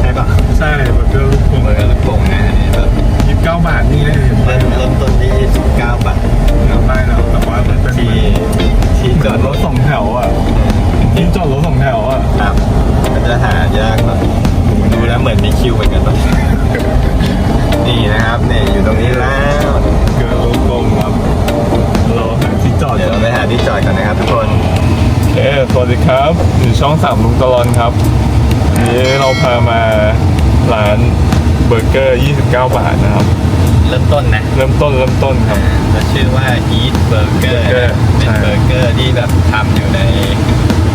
ใช่ป่ะใช่แบบเกอร์ลูกโป่งเบอร์เร์ลูกโป่งนะอันนี้แบบยี่สิบเก้าบาทนี่เลยเริ่มต้นที่ยี่สิบเก้าบาทเราได้แล้วแต่ว่ามันเป็นที่ที่จอดรถสองแถวอะที่จอดรถสองแถวอะครับมันจะหายากแบบดูแล้วเหมือนมีคิวเหมือนกันป่ะนี่นะครับเนี่ยอยู่ตรงนี้แล้วเกอร์ลูกงครับรอที่จอดเดี๋ยวเราไปหาที่จอดกันนะครับทุกคนเออสวัสดีครับอยู่ช่องสามลุงตะลอนครับ นี้เราพามาร้านเบอร์เกอร์ 29 บาทนะครับ เริ่มต้นนะเริ่มต้นเริ่มต้นครับจะชื่อว่า Eat Burger เบอร์เกอร์เป็นใช่ เบอร์เกอร์ที่แบบทำอยู่ใน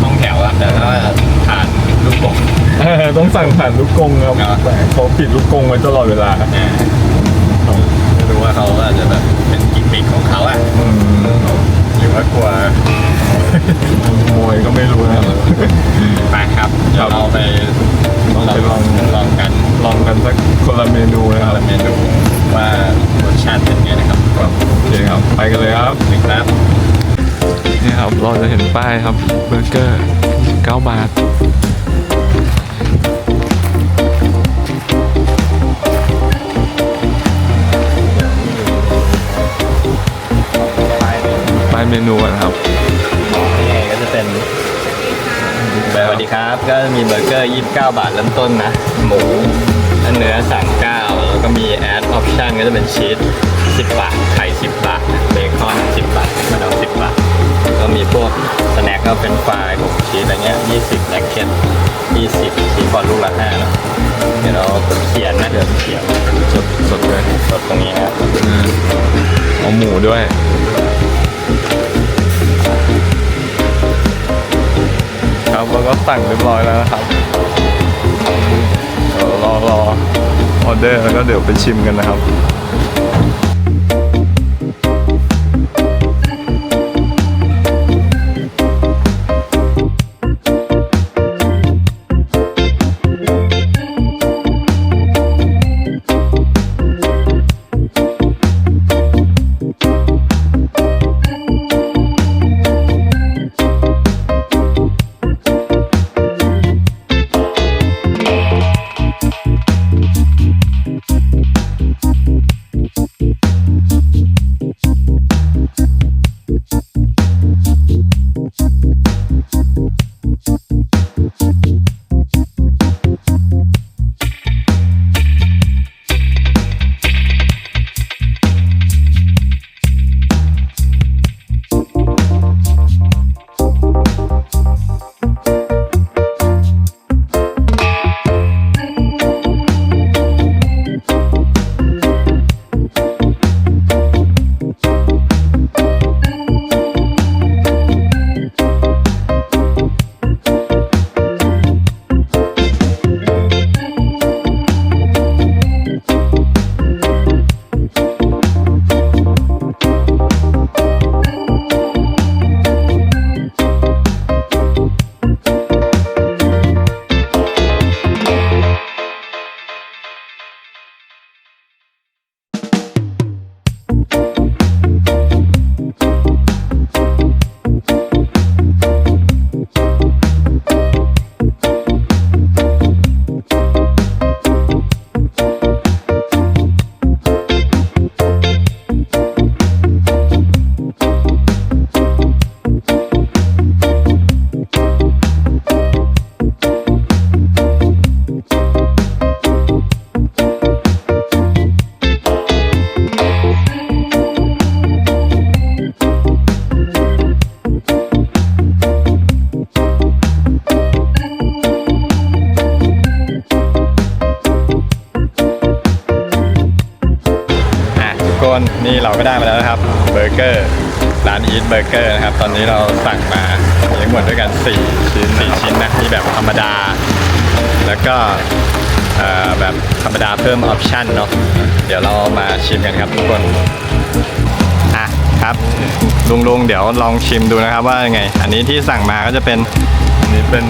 ห้องแถวอะแต่ว่าผ่านลูกโป่งต้องสั่งผ่านลูกกงครับครับแต่เขาปิดลูกกงไว้ตลอดเวลาอ่าไม่รู้ว่าเขาอาจจะแบบเป็นกิมมิคของเขาอะอืมหรือว่ากลัว มวยก็ไม่รู้นะครับไปครับเดี๋ยวเราไปลองไปลองลองกันลองกันสักคนละเมนูนะครับละเมนูว่ารสชาติเป็นไงนะครับโอเคครับ ไปกันเลยครับครับนี่ครับ เราจะเห็นป้ายครับเบอร์เกอร์9บาท ป้ายเมนูกันครับ ครับ ก็มีเบอร์เกอร์ 29 บาทเริ่มต้นนะ หมูเนื้อ 39 แล้วก็มีแอดออปชั่นก็จะเป็นชีส10 บาท ไข่ 10 บาท เบคอน 10 บาทมะนาว10 บาท ก็มีพวกสแน็คก็เป็นฟรายผมชีสอะไรเงี้ย 20แล็กเก็ต20ชีสบอลลูกละ5เนะเดี๋ยวเราเขียนนะเดี๋ยวเขียนสดสดเลยสดตรงนี้นะครับเอาหมูด้วย แล้วก็สั่งเรียบร้อยแล้วนะครับเดี๋ยวรอรอออเดอร์แล้วก็เดี๋ยวไปชิมกันนะครับ คนนี่เราก็ได้มาแล้วนะครับเบอร์เกอร์ร้านอีทเบอร์เกอร์นะครับตอนนี้เราสั่งมามีทั้งหมดด้วยกัน4ชิ้น4ชิ้นนะมีแบบธรรมดา แล้วก็เอ่อแบบธรรมดาเพิ่มออปชั่นเนาะเดี๋ยวเรามาชิมกันครับทุกคนอะครับลุงลุงๆเดี๋ยวลองชิมดูนะครับว่ายังไง อันนี้ที่สั่งมาก็จะเป็นอันนี้เป็น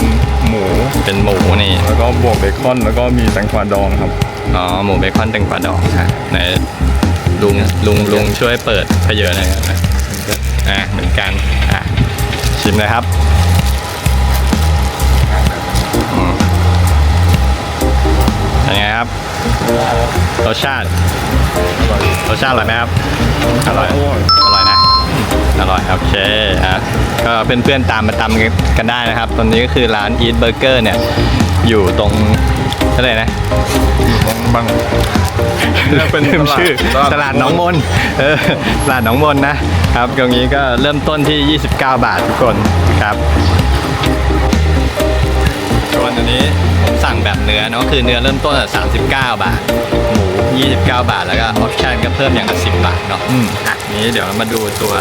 หมูเป็นหมูนี่ แล้วก็บวกเบคอนแล้วก็มีแตงกวาดองครับอ๋อหมูเบคอนแตงกวาดองค่ะไหน ลุงลุงลุงช่วยเปิดเพเยอะหน่อยครับอะเหมือนกันอะชิมเลยครับอืมเป็นไงครับรสชาติรสชาติอร่อยไหมครับอร่อยอร่อยนะอร่อยโอเคอะก็เพื่อนๆตามมาตามกันได้นะครับ ตอนนี้ก็คือร้าน Eat Burger เนี่ยอยู่ตรง อะไรนะตรงบางเนี่ยเป็นลืมชื่อตลาดหนองมนเออตลาดหนองมนนะครับตรงนี้ก็เริ่มต้นที่ 29 บาททุกคนครับส่วนอันนี้ผมสั่งแบบเนื้อเนาะคือเนื้อเริ่มต้นอะ39 บาท หมู 29 บาทแล้วก็ออปชั่นก็เพิ่มอย่างละ10 บาทเนาะอืมอะนี้เดี๋ยวเรามาดูตัว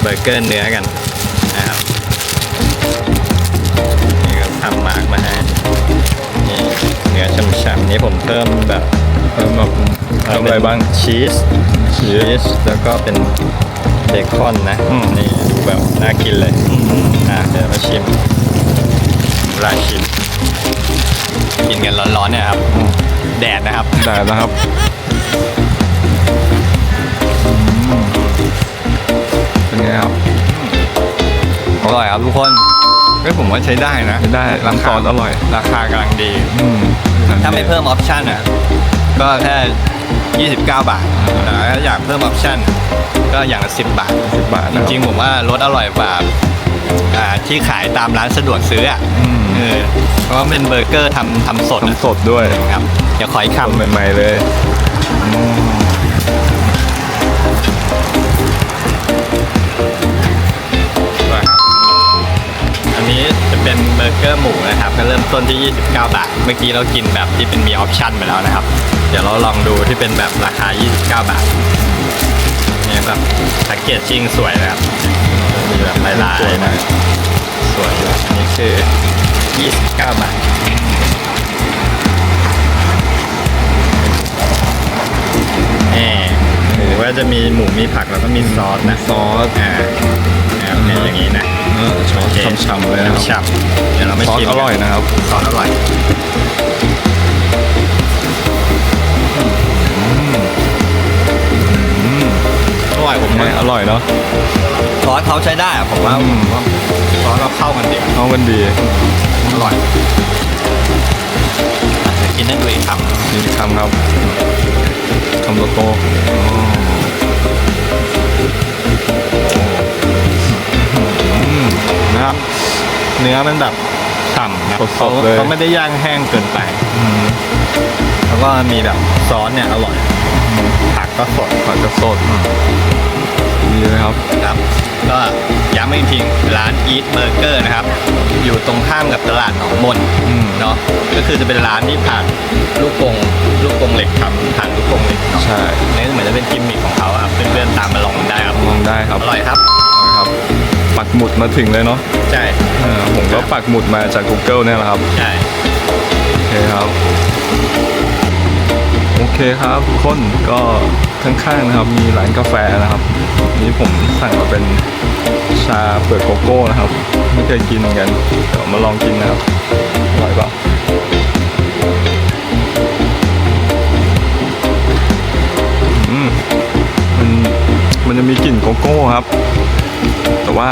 เบอร์เกอร์เนื้อกันนะครับนี่ก็ทำมาร์กมาให้ พิ่มแบบเพิ่มแบบเพิ่มอะไรบ้างชีสชีสแล้วก็เป็นเบคอนนะอืมนี่ดูแบบน่ากินเลยอะเดี๋ยวมาชิมราชิมกินกันร้อนๆเนี่ยครับแดดนะครับได้แล้วครับอืมเป็นไงครับอร่อยครับทุกคนเฮ้ยผมว่าใช้ได้นะใช้ได้น้ำซอสอร่อย ราคากำลังดี อืม ถ้าไม่เพิ่มออปชั่นอะก็แค่ 29 บาทแต่ถ้าอยากเพิ่มออปชั่น ก็อย่างละ 10 บาท สิบบาทจนะครับ ริงๆผมว่ารสอร่อยกว่าอ่าที่ขายตามร้านสะดวกซื้ออะอืม เออเพราะว่าเป็นเบอร์เกอร์ทำทำสดอะทำสดด้วยครับ เดี๋ยวขออีกคำทำใหม่ ๆ เลยอืม กอร์หมูนะครับก็เริ่มต้นที่ 29 บาท เมื่อกี้เรากินแบบที่เป็นมีออปชั่นไปแล้วนะครับ เดี๋ยวเราลองดูที่เป็นแบบราคา 29 บาทเนี่ยแบบแพ็กเกจจิ้งสวยนะครับมีแบบลายๆสวยนะนะสวยอยู่อันนี้คือ 29 บาทแหมหรือว่าจะมีหมูมีผักแล้วก็มีซอสนะซอสอ่าแล้วเนี่ยอย่างนี้นะ เออซอสโอเคฉ่ำๆเลยนะครับฉ่ำเดี๋ยวเราไม่ซอสชิมอร่อยนะครับซอสอร่อยอร่อยผมไม่ว่าอร่อยเนาะซอสเขาใช้ได้อะผมว่าอืมผมว่าซอสเราเข้ากันดีเข้ากันดีอร่อยอะเดี๋ยวกินให้ดูอีกคำนี่คำครับคำโตๆอ๋ นะครับ เนื้อมันแบบฉ่ำนะสดๆเลยเขาไม่ได้ย่างแห้งเกินไปอืมแล้วก็มีแบบซอสเนี่ยอร่อยผักก็สดผักจะสดดีเลยครับครับก็ย้ำอีกทีร้าน Eat Burger นะครับ อยู่ตรงข้ามกับตลาดหนองมนอืมเนาะก็คือจะเป็นร้านที่ผ่านลูกกงลูกกงเหล็กทำผ่านลูกกงเหล็กเนาะใช่นี่เหมือนจะเป็นกิมมิคของเขาครับเพื่อนๆตามมาลองได้ครับลองได้ครับอร่อยครับอร่อยครับ ปักหมุดมาถึงเลยเนาะใช่เออผมก็ปักหมุดมาจาก Google เนี่ยแหละครับ ใช่โอเคครับ โอเคครับทุกคนก็ข้างๆนะครับ มีร้านกาแฟนะครับ นี่ผมสั่งมาเป็นชาเปลือกโกโก้นะครับ ไม่เคยกินเหมือนกันเดี๋ยวมาลองกินนะครับอร่อยเปล่าอืมมันมันจะมีกลิ่นโกโก้ครับแต่ ว่า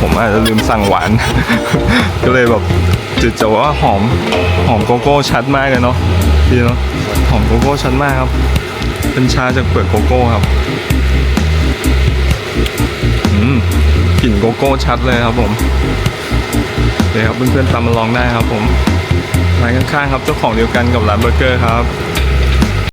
ผมอาจจะลืมสั่งหวาน ก็เลยแบบจืดแต่ว่าหอมหอมโกโก้ชัดมากเลยเนาะดีเนาะหอมโกโก้ชัดมากครับ เป็นชาจากเปลือกโกโก้ครับอืมกลิ่นโกโก้ชัดเลยครับผมโอเคครับเพื่อนๆตามมาลองได้ครับผมร้านข้างๆครับเจ้าของเดียวกันกับร้านเบอร์เกอร์ครับ